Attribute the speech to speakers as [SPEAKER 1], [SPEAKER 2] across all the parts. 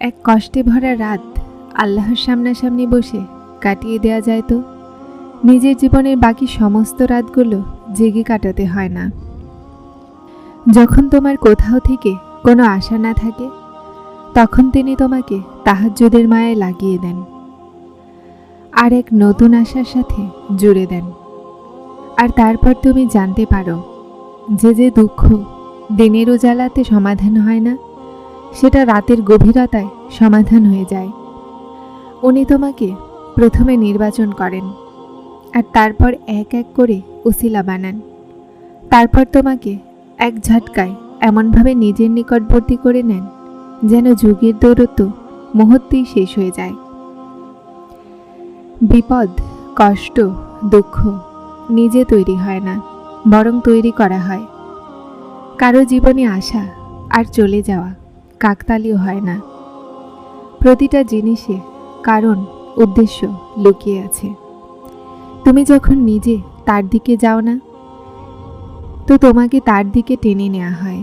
[SPEAKER 1] এক কষ্টে ভরা রাত আল্লাহর সামনাসামনি বসে কাটিয়ে দেওয়া যায় তো। নিজের জীবনের বাকি সমস্ত রাতগুলো জেগে কাটাতে হয় না। যখন তোমার কোথাও থেকে কোনো আশা না থাকে, তখন তিনি তোমাকে তাহাজ্জুদের মায়ায় লাগিয়ে দেন। আর এক নতুন আশার সাথে জুড়ে দেন। আর তারপর তুমি জানতে পারো, যে যে দুঃখ দিনের উজালাতে সমাধান হয় না সেটা রাতের গভীরতায় সমাধান হয়ে যায়। উনি তোমাকে প্রথমে নির্বাচন করেন আর তারপর এক এক করে উসিলা বানান। তারপর তোমাকে এক ঝটকায় এমনভাবে নিজের নিকটবর্তী করে নেন যেন যুগের দৌরত্ব মুহূর্তেই শেষ হয়ে যায়। বিপদ, কষ্ট, দুঃখ নিজে তৈরি হয় না, বরং তৈরি করা হয়। কারও জীবনে আসা আর চলে যাওয়া কাকতালীয় হয় না। প্রতিটা জিনিসে কারণ, উদ্দেশ্য লুকিয়ে আছে। তুমি যখন নিজে তার দিকে যাও না, তো তোমাকে তার দিকে টেনে নেওয়া হয়।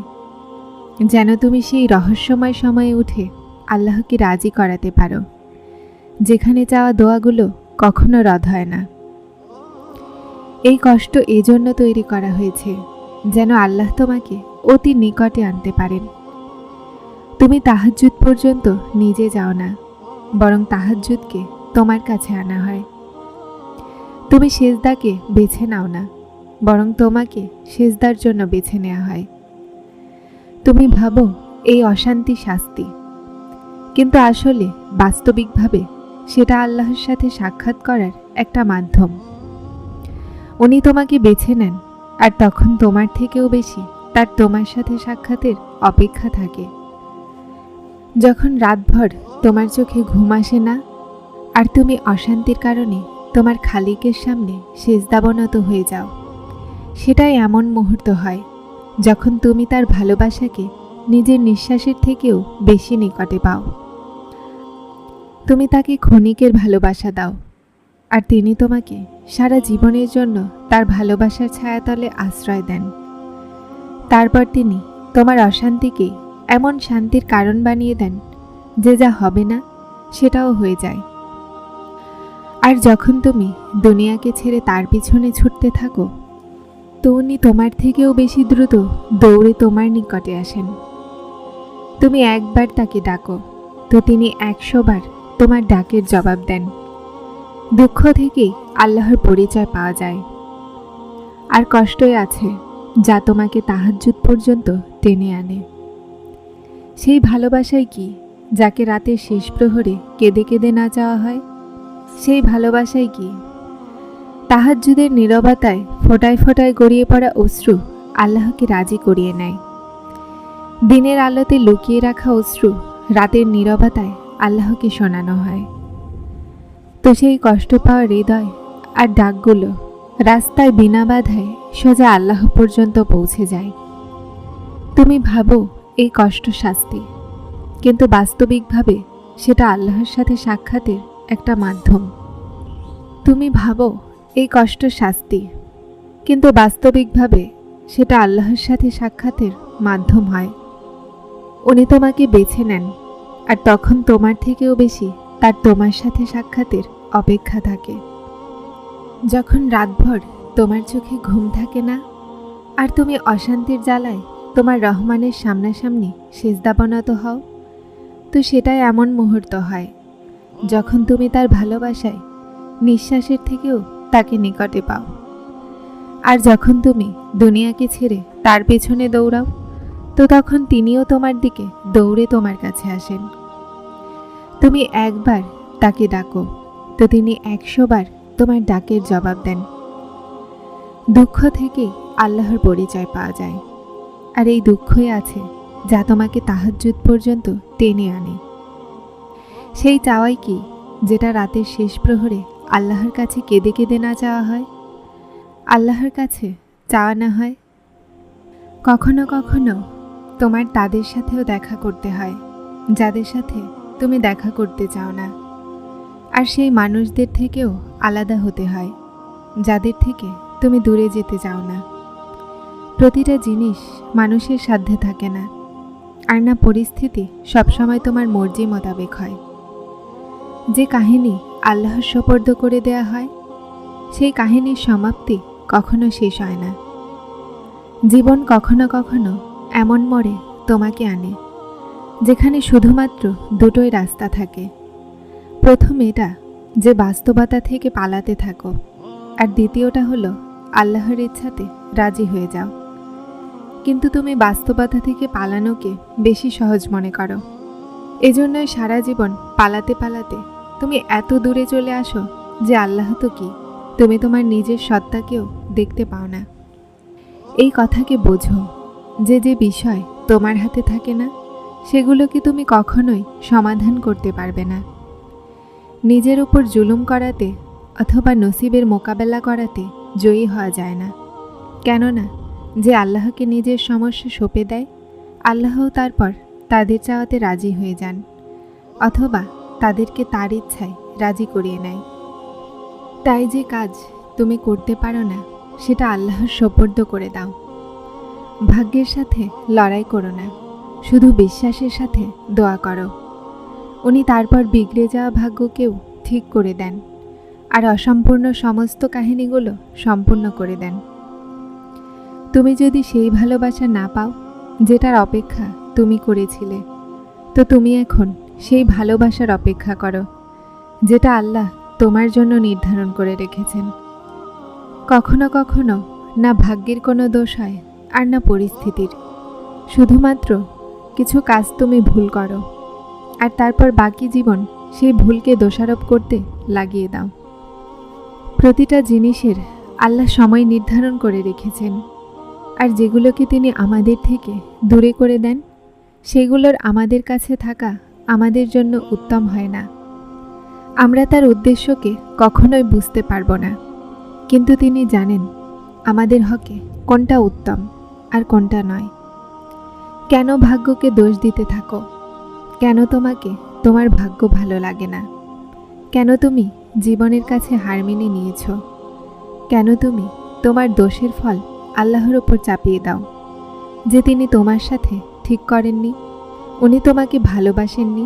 [SPEAKER 1] যেন তুমি সেই রহস্যময় সময়ে উঠে আল্লাহকে রাজি করাতে পারো, যেখানে চাওয়া দোয়াগুলো কখনো রদ হয় না। এই কষ্ট এজন্য তৈরি করা হয়েছে, যেন আল্লাহ তোমাকে অতি নিকটে আনতে পারেন। তুমি তাহাজ্জুদ পর্যন্ত নিজে যাও না, বরং তাহাজ্জুদকে তোমার কাছে আনা হয়। তুমি সেজদাকে বেছে নাও না, বরং তোমাকে সেজদার জন্য বেছে নেওয়া হয়। তুমি ভাবো, এই অশান্তি শাস্তি। কিন্তু আসলে বাস্তবিকভাবে সেটা আল্লাহর সাথে সাক্ষাৎ করার একটা মাধ্যম। উনি তোমাকে বেছে নেন, আর তখন তোমার থেকেও বেশি তার তোমার সাথে সাক্ষাতের অপেক্ষা থাকে। যখন রাতভর তোমার চোখে ঘুম আসে না, আর তুমি অশান্তির কারণে তোমার খালিকের সামনে শেষদাবনত হয়ে যাও, সেটাই এমন মুহূর্ত হয় যখন তুমি তার ভালোবাসাকে নিজের নিঃশ্বাসের থেকেও বেশি নিকটে পাও। তুমি তাকে ক্ষণিকের ভালোবাসা দাও, আর তিনি তোমাকে সারা জীবনের জন্য তার ভালোবাসার ছায়াতলে আশ্রয় দেন। তারপর তিনি তোমার অশান্তিকে এমন শান্তির কারণ বানিয়ে দেন যে যা হবে না, সেটাও হয়ে যায়। আর যখন তুমি দুনিয়াকে ছেড়ে তার পিছনে ছুটতে থাকো, তো উনি তোমার থেকেও বেশি দ্রুত দৌড়ে তোমার নিকটে আসেন। তুমি একবার তাকে ডাকো, তো তিনি একশোবার তোমার ডাকের জবাব দেন। দুঃখ থেকেই আল্লাহর পরিচয় পাওয়া যায়। আর কষ্টই আছে যা তোমাকে তাহাজ্জুদ পর্যন্ত টেনে আনে। সেই ভালোবাসাই কি, যাকে রাতের শেষ প্রহরে কেঁদে কেঁদে না চাওয়া হয়? সেই ভালোবাসাই কি, তাহাজ্জুদের নীরবতায় ফোটায় ফোটায় গড়িয়ে পড়া অশ্রু আল্লাহকে রাজি করিয়ে নেয়? দিনের আলোতে লুকিয়ে রাখা অশ্রু রাতের নীরবতায় আল্লাহকে শোনানো হয়। তো সেই কষ্ট পাওয়া হৃদয় আর ডাকগুলো রাস্তায় বিনা বাধায় সোজা আল্লাহ পর্যন্ত পৌঁছে যায়। তুমি ভাবো এই কষ্ট শাস্তি। কিন্তু বাস্তবিকভাবে সেটা আল্লাহর সাথে সাক্ষাতের একটা মাধ্যম। তুমি ভাবো, এই কষ্ট শাস্তি। কিন্তু বাস্তবিকভাবে সেটা আল্লাহর সাথে সাক্ষাতের মাধ্যম হয়। উনি তোমাকে বেছে নেন, আর তখন তোমার থেকেও বেশি তার তোমার সাথে সাক্ষাতের অপেক্ষা থাকে। যখন রাতভর তোমার চোখে ঘুম থাকে না, আর তুমি অশান্তির জ্বালায় তোমার রহমানের সামনাসামনি সেজদাবনত হও। তো সেটাই এমন মুহূর্ত হয়, যখন তুমি তার ভালোবাসায় নিঃশ্বাসের থেকেও তাকে নিকটে পাও। আর যখন তুমি দুনিয়াকে ছেড়ে তার পেছনে দৌড়াও, তো তখন তিনিও তোমার দিকে দৌড়ে তোমার কাছে আসেন। তুমি একবার তাকে ডাকো, তো তিনি একশোবার তোমার ডাকের জবাব দেন। দুঃখ থেকেই আল্লাহর পরিচয় পাওয়া যায়। আর এই দুঃখই আছে, যা তোমাকে তাহাজ্জুদ পর্যন্ত টেনে আনে। সেই চাওয়াই কি, যেটা রাতের শেষ প্রহরে আল্লাহর কাছে কেঁদে কেঁদে না চাওয়া হয়? আল্লাহর কাছে চাওয়া না হয়? কখনো কখনো তোমার তাদের সাথেও দেখা করতে হয়, যাদের সাথে তুমি দেখা করতে চাও না। আর সেই মানুষদের থেকেও আলাদা হতে হয়, যাদের থেকে তুমি দূরে যেতে চাও না। প্রতিটা জিনিস মানুষের সাধ্যে থাকে না। আর না পরিস্থিতি সবসময় তোমার মর্জি মোতাবেক হয়। যে কাহিনী আল্লাহর সোপর্দ করে দেয়া হয়, সেই কাহিনীর সমাপ্তি কখনো শেষ হয় না। জীবন কখনো কখনো এমন মোড়ে তোমাকে আনে, যেখানে শুধুমাত্র দুটোই রাস্তা থাকে। প্রথম এটা যে বাস্তবতা থেকে পালাতে থাকো, আর দ্বিতীয়টা হলো আল্লাহর ইচ্ছাতে রাজি হয়ে যাও। কিন্তু তুমি বাস্তবতা থেকে পালানোকে বেশি সহজ মনে করো। এজন্যই সারা জীবন পালাতে পালাতে তুমি এত দূরে চলে আসো যে আল্লাহ তো কি? তুমি তোমার নিজের সত্তাকেও দেখতে পাও না। এই কথাকে বোঝো যে যে বিষয় তোমার হাতে থাকে না, সেগুলোকে তুমি কখনোই সমাধান করতে পারবে না। নিজের উপর জুলুম করাতে অথবা নসিবের মোকাবেলা করাতে জয়ী হওয়া যায় না। কেননা যে আল্লাহকে নিজের সমস্যা সঁপে দেয়, আল্লাহও তারপর তাদের চাওয়াতে রাজি হয়ে যান, অথবা তাদেরকে তার ইচ্ছায় রাজি করিয়ে নেয়। তাই যে কাজ তুমি করতে পারো না, সেটা আল্লাহর সোপর্দ করে দাও। ভাগ্যের সাথে লড়াই করো না, শুধু বিশ্বাসের সাথে দোয়া করো। উনি তারপর বিগড়ে যাওয়া ভাগ্যকেও ঠিক করে দেন, আর অসম্পূর্ণ সমস্ত কাহিনীগুলো সম্পূর্ণ করে দেন। তুমি যদি সেই ভালোবাসা না পাও, যেটার অপেক্ষা তুমি করেছিলে, তো তুমি এখন সেই ভালোবাসার অপেক্ষা করো, যেটা আল্লাহ তোমার জন্য নির্ধারণ করে রেখেছেন। কখনো কখনো না ভাগ্যের কোনো দোষ হয় আর না পরিস্থিতির। শুধুমাত্র কিছু কাজ তুমি ভুল করো, আর তারপর বাকি জীবন সেই ভুলকে দোষারোপ করতে লাগিয়ে দাও। প্রতিটা জিনিসের আল্লাহ সময় নির্ধারণ করে রেখেছেন। আর যেগুলোকে তিনি আমাদের থেকে দূরে করে দেন? সেগুলোর আমাদের কাছে থাকা আমাদের জন্য উত্তম হয় না। আমরা তার উদ্দেশ্যকে কখনোই বুঝতে পারব না। কিন্তু তিনি জানেন আমাদের হকে কোনটা উত্তম আর কোনটা নয়। কেন ভাগ্যকে দোষ দিতে থাকো? কেন তোমাকে তোমার ভাগ্য ভালো লাগে না? কেন তুমি জীবনের কাছে হার মেনে নিয়েছ? কেন তুমি তোমার দোষের ফল আল্লাহর ওপর চাপিয়ে দাও। যে তিনি তোমার সাথে ঠিক করেননি, উনি তোমাকে ভালোবাসেননি।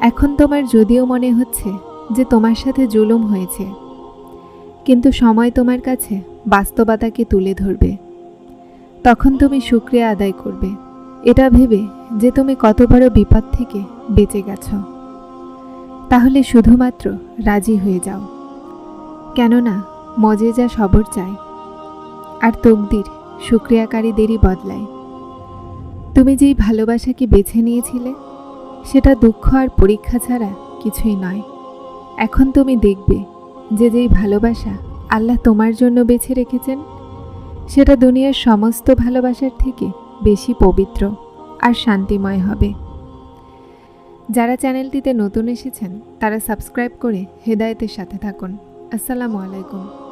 [SPEAKER 1] এখন তোমার যদিও মনে হচ্ছে যে তোমার সাথে জুলুম হয়েছে, কিন্তু সময় তোমার কাছে বাস্তবতাকে তুলে ধরবে। তখন তুমি শুক্রিয়া আদায় করবে। এটা ভেবে যে তুমি কত বড় বিপদ থেকে বেঁচে গেছ। তাহলে শুধুমাত্র রাজি হয়ে যাও। কেননা মজে যা সবর চায় আর তকদির শুক্রিয়াকারীদেরই বদলায়। তুমি যেই ভালোবাসাকে বেছে নিয়েছিলে, সেটা দুঃখ আর পরীক্ষা ছাড়া কিছুই নয়। এখন তুমি দেখবে যে যেই ভালোবাসা আল্লাহ তোমার জন্য বেছে রেখেছেন, সেটা দুনিয়ার সমস্ত ভালোবাসার থেকে বেশি পবিত্র আর শান্তিময় হবে। যারা চ্যানেলটিতে নতুন এসেছেন, তারা সাবস্ক্রাইব করে হেদায়েতের সাথে থাকুন। আসসালামু আলাইকুম।